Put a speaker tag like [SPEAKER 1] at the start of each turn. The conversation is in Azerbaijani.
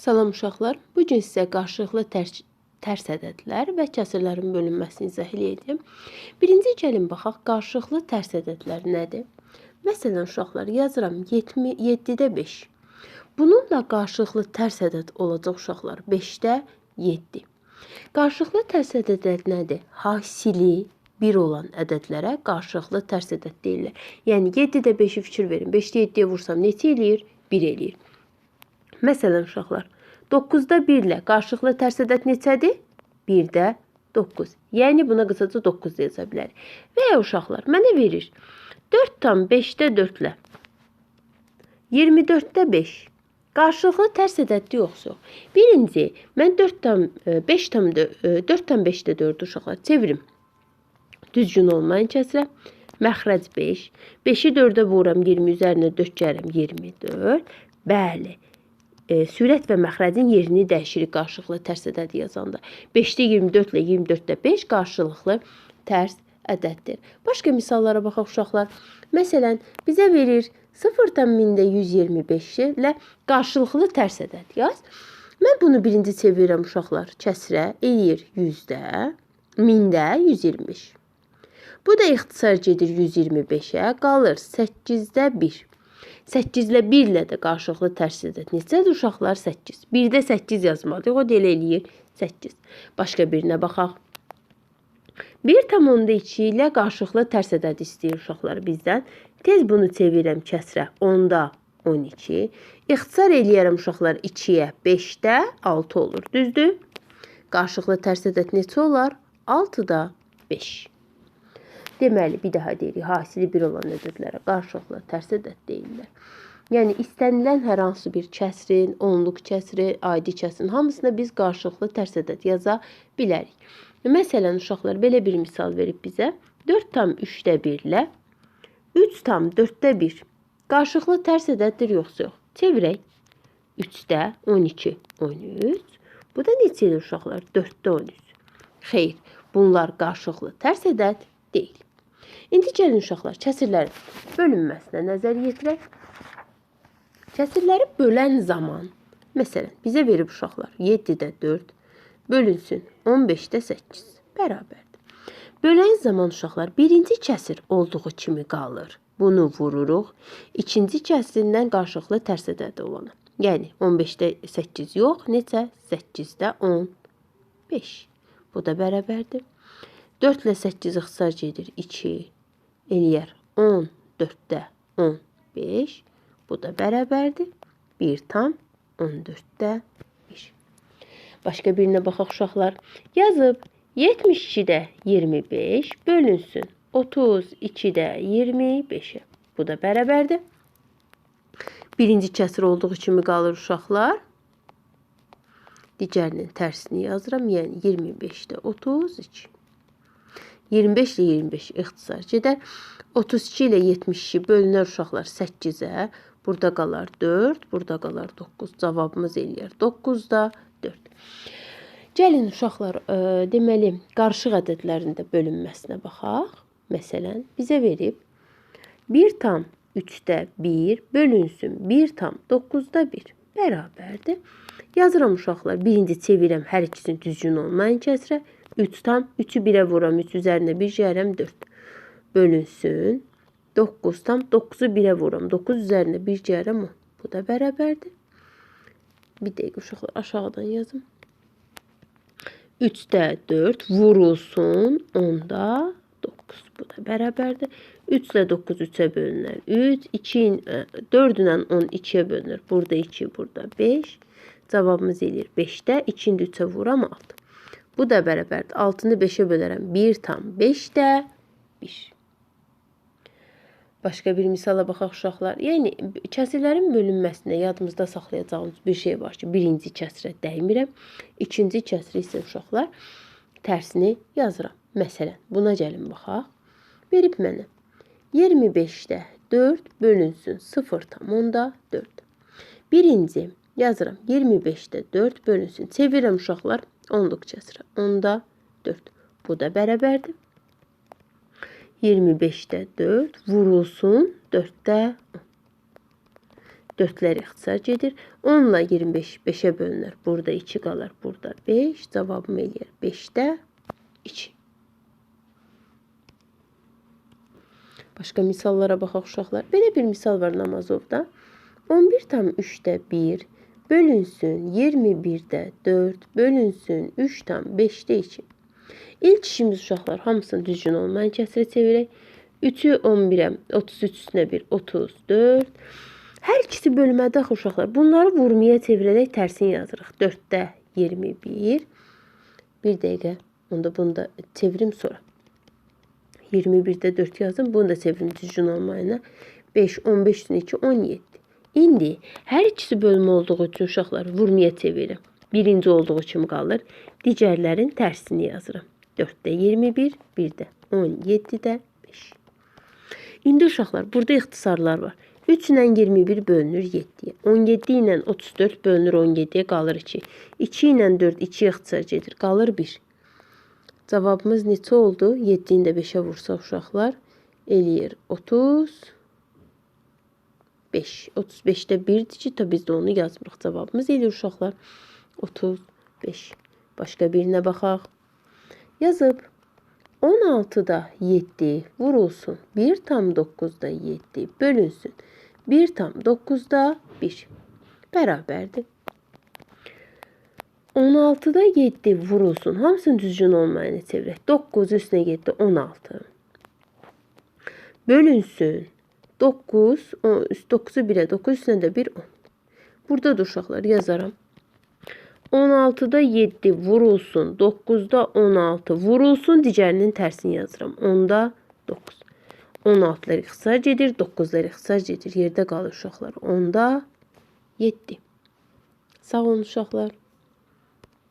[SPEAKER 1] Salam uşaqlar. Bu gün sizə qarşılıqlı tərs, tərs ədədlər və kəsrlərin bölünməsini izah edəcəm. Birinci gəlin baxaq qarşılıqlı tərs ədədlər nədir? Məsələn uşaqlar yazıram 70 7-də 5. Bununla qarşılıqlı tərs ədəd olacaq uşaqlar 5-də 7. Qarşılıqlı tərs ədədlər nədir? Hasili 1 olan ədədlərə qarşılıqlı tərs ədəd deyirlər. Yəni 7-də 5-i fikir verin. 5-də 7-yə vursam neçə eləyir? 1 eləyir. Məsələn uşaqlar, 9-da 1 ilə qarşılıqlı tərs ədəd neçədir? 1-də 9. Yəni buna qısaca 9 da yaza bilərik. Və ya uşaqlar, mənə verir 4 tam 5-də 4 ilə 24-də 5. Qarşılıqlı tərs ədəddir yoxsa yox? Birinci, mən 4 tam 5 tam 4 tam 5-də 4 uşaqlar çevirim. Düzgün olmayan kəsrə məxrəc 5. 5-i 4-ə vururam 20 üzərinə 4 gəlirəm 24. Bəli e, sürət və məxrəcin yerini dəyişirik qarşılıqlı tərs ədəd yazanda. 5-də 24 ilə 24-də 5 qarşılıqlı tərs ədəddir. Başqa misallara baxaq uşaqlar. Məsələn, bizə verir 0-dan 1000-də 125 ilə qarşılıqlı tərs ədəd yaz. Mən bunu birinci çevirirəm uşaqlar. Kəsrə eləyir 100-də, 1000-də 125. Bu da ixtisar gedir 125-ə, qalır 8-də 1. 8 ilə 1 ilə də qarşılıqlı tərs ədəd neçədir uşaqlar? 8. 1-də 8 yazmalıyıq. O da elə eləyir 8. Başqa birinə baxaq. 1 tam onda 2 ilə qarşılıqlı tərs ədəd istəyir uşaqlar bizdən. Tez bunu çevirirəm kəsrə. 10-da 12. İxtisar eləyərəm uşaqlar 2-yə 5-də 6 olur. Düzdür? Qarşılıqlı tərs ədəd neçə olar? 6-da 5. Deməli, bir daha deyirik, hasili 1 olan ədədlərə qarşılıqlı tərs ədəd deyirlər. Yəni istənilən hər hansı bir kəsrin, onluq kəsri, adi kəsrin hamısına biz qarşılıqlı tərs ədəd yaza bilərik. Məsələn, uşaqlar belə bir misal verib bizə. 4 tam 3-də 1 ilə 3 tam 4-də 1 qarşılıqlı tərs ədəddir yoxsa yox? Çevirək. 3-də 12, 13. Bu da neçədir uşaqlar? 4-də 13. Xeyr, bunlar qarşılıqlı tərs ədəd deyil. İndi gəlin uşaqlar, kəsirlərin bölünməsinə nəzər yetirək. Kəsirləri bölən zaman, məsələn, bizə verib uşaqlar 7-də 4 bölünsün 15-də 8 bərabərdir. Bölən zaman uşaqlar birinci kəsir olduğu kimi qalır. Bunu vururuq. İkinci kəsirindən qarşılıqlı tərs ədədi olana. Yəni 15-də 8 yox, neçə? 8-də 15. Bu da bərabərdir. 4 ilə 8 ixtisar gedir 2 eləyər 14-də 15. Bu da bərabərdir. 1 tam 14-də 1. Başqa birinə baxaq uşaqlar. Yazıb 72-də 25 bölünsün 32-də 25-ə. Bu da bərabərdir. Birinci kəsir olduğu kimi qalır uşaqlar. Digərinin tərsini yazıram. Yəni 25-də 32. 25 ilə 25 ixtisar gedər. 32 ilə 72 bölünər uşaqlar 8-ə. Burada qalar 4, burada qalar 9. Cavabımız eləyər 9-da 4. Gəlin uşaqlar, ə, e, deməli, qarışıq ədədlərin də bölünməsinə baxaq. Məsələn, bizə verib 1 tam 3-də 1 bölünsün 1 tam 9-da 1 bərabərdir. Yazıram uşaqlar. Birinci çevirəm hər ikisini düzgün olmayan kəsrə. 3 tam 3-ü 1-ə vuram. 3 üzərinə 1 gəlirəm 4. Bölünsün. 9 tam 9-u 1-ə vuram. 9 üzərinə 1 gəlirəm 10. Bu da bərabərdir. Bir dəqiqə uşaqlar aşağıdan yazım. 3-də 4 vurulsun. 10-da 9. Bu da bərabərdir. 3 ilə 9 3-ə bölünər. 3, 2, 4 ilə 10 2-yə bölünür. Burada 2, burada 5. Cavabımız eləyir 5-də. 2-ni 3-ə vuram 6. Bu da bərabərdir. 6-nı 5-ə bölərəm. 1 tam 5-də 1. Başqa bir misala baxaq uşaqlar. Yəni kəsirlərin bölünməsinə yadımızda saxlayacağımız bir şey var ki, birinci kəsrə dəymirəm. İkinci kəsri isə uşaqlar tərsini yazıram. Məsələn, buna gəlin baxaq. Verib mənə 25-də 4 bölünsün 0 tam onda 4. Birinci yazıram 25-də 4 bölünsün. Çevirirəm uşaqlar onluq kəsrə. Onda 4. Bu da bərabərdir. 25-də 4 vurulsun 4-də 10. 4-lər ixtisar gedir. 10 ilə 25 5-ə bölünər. Burada 2 qalar, burada 5. Cavabım eləyər 5-də 2. Başqa misallara baxaq uşaqlar. Belə bir misal var Namazovda. 11,3-də 1 bölünsün 21-də 4 bölünsün 3,5-də 2. İlk işimiz uşaqlar hamısını düzgün olmayan kəsrə çevirək. 3-ü 11-ə, 33 üstünə 1, 34. Hər ikisi bölmədə axı uşaqlar. Bunları vurmaya çevirərək tərsini yazırıq. 4-də 21. Bir dəqiqə. Onda bunu da çevirim sonra. 21-də 4 yazın. Bunu da çevirim düzgün olmayana. 5, 15 üstünə 2, 17. İndi hər ikisi bölmə olduğu üçün uşaqlar vurmaya çevirirəm. Birinci olduğu kimi qalır. Digərlərin tərsini yazıram. 4-də 21, 1-də 17-də 5. İndi uşaqlar, burada ixtisarlar var. 3 ilə 21 bölünür 7-yə. 17 ilə 34 bölünür 17-yə qalır 2. 2 ilə 4 2 ixtisar gedir, qalır 1. Cavabımız neçə oldu? 7-ni də 5-ə vursaq uşaqlar eləyir 30 5. 35-də 1-dir ki, tabi biz də onu yazmırıq. Cavabımız eləyir uşaqlar 35. Başqa birinə baxaq. Yazıb 16-da 7 vurulsun. 1 tam 9-da 7 bölünsün. 1 tam 9-da 1 bərabərdir. 16-da 7 vurulsun. Hamısını düzgün olmayanı çevirək. 9 üstünə 7 16. Bölünsün. 9 9-u 1-ə 9 üstünə də 1 10. Burada da uşaqlar yazaram. 16-da 7 vurulsun. 9-da 16 vurulsun. Digərinin tərsini yazıram. 10-da 9. 16-lar ixtisar gedir. 9-lar ixtisar gedir. Yerdə qalır uşaqlar. 10-da 7. Sağ olun uşaqlar.